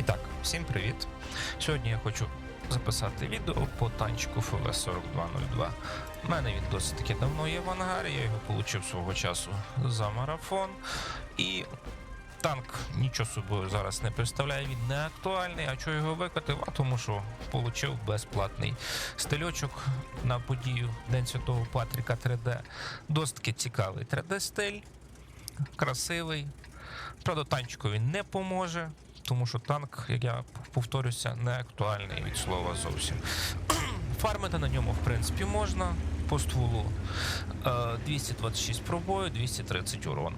І так, всім привіт! Сьогодні я хочу записати відео по танчику ФВ-4202. У мене він досить таки давно є в ангарі, я його отримав свого часу за марафон. І танк нічого собою зараз не представляє, він не актуальний. А чого його викатив? А тому що отримав безплатний стильочок на подію День Святого Патріка 3D. Досить цікавий 3D-стиль, красивий. Правда, танчику він не поможе, тому що танк, як я повторюся, не актуальний від слова зовсім. Фармити на ньому, в принципі, можна по стволу. Е, 226 пробою, 230 урон.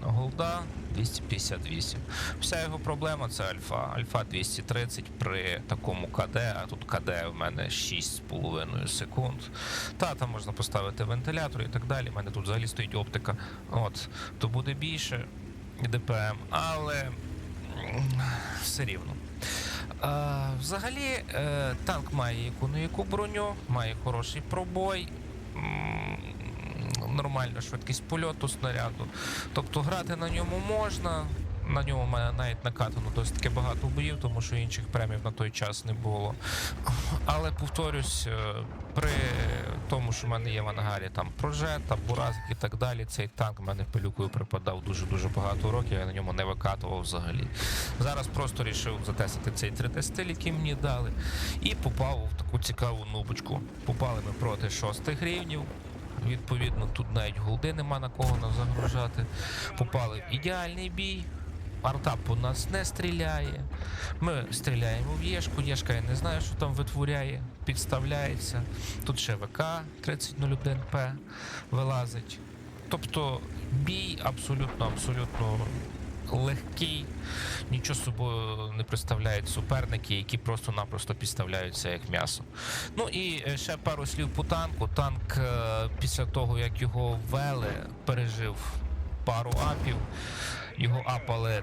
Голда 258. Вся його проблема це альфа. Альфа 230 при такому КД, а тут КД в мене 6,5 секунд. Та там можна поставити вентилятор і так далі. У мене тут взагалі стоїть оптика. От, то буде більше ДПМ, але все рівно. А, взагалі, е, танк має яку не яку броню, має хороший пробой. Нормальна швидкість польоту снаряду. Тобто грати на ньому можна. На ньому мене навіть накатано досить таки багато боїв, тому що інших премів на той час не було. Але повторюсь, е, при тому, що в мене є в ангарі там прожета, буразик і так далі, цей танк в мене пилюкою припадав дуже-дуже багато років, я на ньому не викатував взагалі. Зараз просто рішив затестити цей 3D-стиль, який мені дали, і попав в таку цікаву нубочку. Попали ми проти 6 рівнів. Відповідно, тут навіть голди нема на кого загружати. Попали в ідеальний бій. Арта по нас не стріляє. Ми стріляємо в Єшку. Єшка я не знаю, що там витворяє, підставляється. Тут ще ВК 3001П вилазить. Тобто бій абсолютно, абсолютно легкий. Нічого собою не представляють суперники, які просто-напросто підставляються як м'ясо. Ну і е, ще пару слів по танку. Танк е, після того, як його ввели, пережив пару апів. Його апали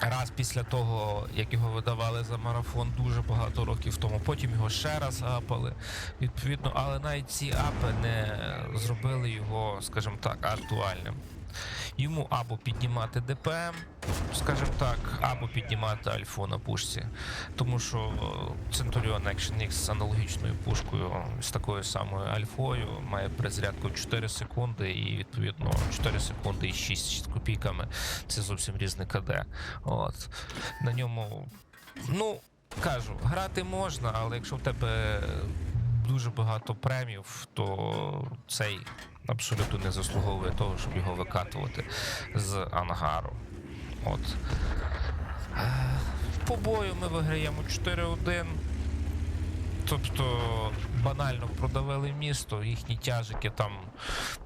раз після того, як його видавали за марафон дуже багато років тому. Потім його ще раз апали. Відповідно, але навіть ці апи не зробили його, скажімо так, актуальним. Йому або піднімати ДПМ, скажімо так, або піднімати альфу на пушці. Тому що Centurion Action X з аналогічною пушкою, з такою самою альфою, має перезарядку 4 секунди, і відповідно 4 секунди і 6 з копійками це зовсім різне КД. От. На ньому, ну, кажу, грати можна, але якщо в тебе дуже багато премів, то цей абсолютно не заслуговує того, щоб його викатувати з ангару. От. Е, По бою ми виграємо 4-1. Тобто банально продавили місто, їхні тяжики там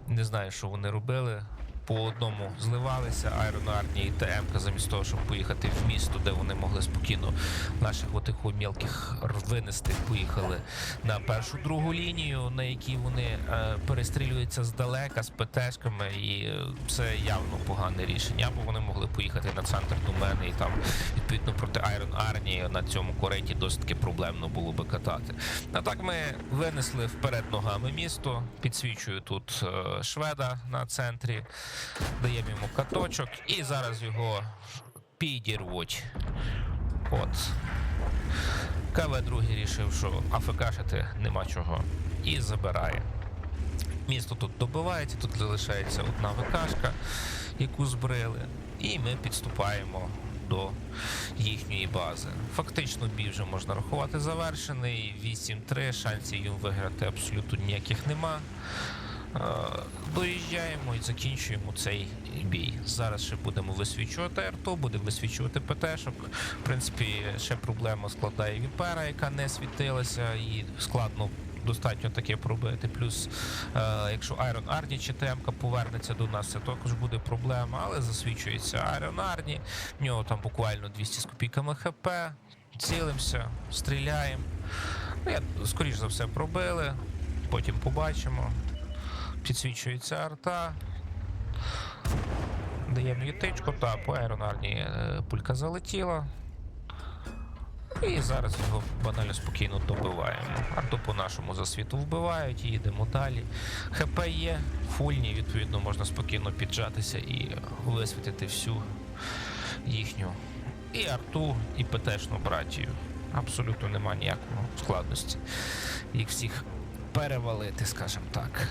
не знаю, що вони робили. По одному зливалися Army і ТМК замість того, щоб поїхати в місто, де вони могли спокійно наших отих мілких винести, поїхали на першу другу лінію, на якій вони е, перестрілюються здалека з ПТшками, і е, це явно погане рішення. Або вони могли поїхати на центр до мене і там відповідно проти Iron Army на цьому кореті досить таки проблемно було би катати. А так ми винесли вперед ногами місто, підсвічую тут е, шведа на центрі, даємо йому каточок і зараз його підірвуть. От. КВ другий рішив, що АФКшити нема чого. І забирає. Місто тут добивається, тут залишається одна ВКшка, яку збрили. І ми підступаємо до їхньої бази. Фактично бій вже можна рахувати завершений. 8-3, шансів їм виграти абсолютно ніяких нема. Е, Доїжджаємо і закінчуємо цей бій. Зараз ще будемо висвічувати арту, будемо висвічувати ПТшок. В принципі, ще проблема складає Віпера, яка не світилася, і складно. Достатньо таке пробити. Плюс, е, якщо Iron Arnie чи ТМК повернеться до нас, це також буде проблема, але засвічується Iron Arnie. В нього там буквально 200 з копійками ХП. Цілимося, стріляємо. Ну, я, скоріш за все, пробили. Потім побачимо. Підсвічується арта. Даємо ятичку, та по аеронарні е, пулька залетіла. І зараз його банально спокійно добиваємо. Арту по нашому засвіту вбивають, і їдемо далі. ХП є, фульні, відповідно, можна спокійно піджатися і висвітити всю їхню і арту, і ПТшну братію. Абсолютно нема ніякого складності. Їх всіх перевалити, скажімо так.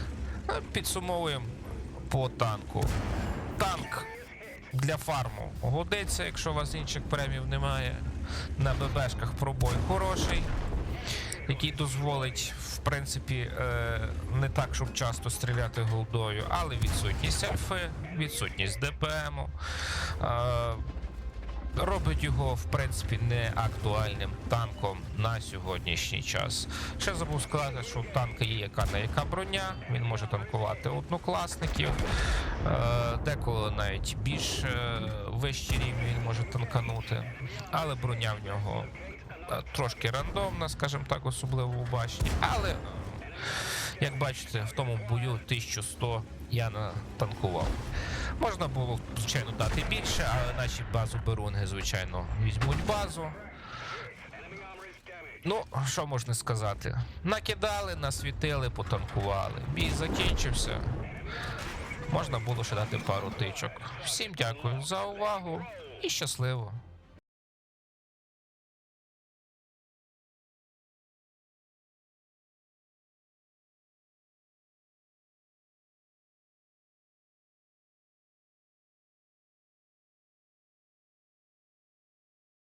Підсумовуємо по танку. Танк для фарму годиться, якщо у вас інших премів немає. На ББшках пробой хороший, який дозволить, в принципі, е, не так, щоб часто стріляти голдою, але відсутність альфи, відсутність ДПМу. Робить його, в принципі, не актуальним танком на сьогоднішній час. Ще забув сказати, що в танка є яка на яка броня, він може танкувати однокласників, е, деколи навіть більш е, вищий рівень він може танканути, але броня в нього е, трошки рандомна, скажімо так, особливо у башні. Але, як бачите, в тому бою 1100 я натанкував. Можна було, звичайно, дати більше, але наші базу Берунги, звичайно, візьмуть базу. Ну, що можна сказати? Накидали, насвітили, потанкували. Бій закінчився. Можна було ще дати пару тичок. Всім дякую за увагу і щасливо!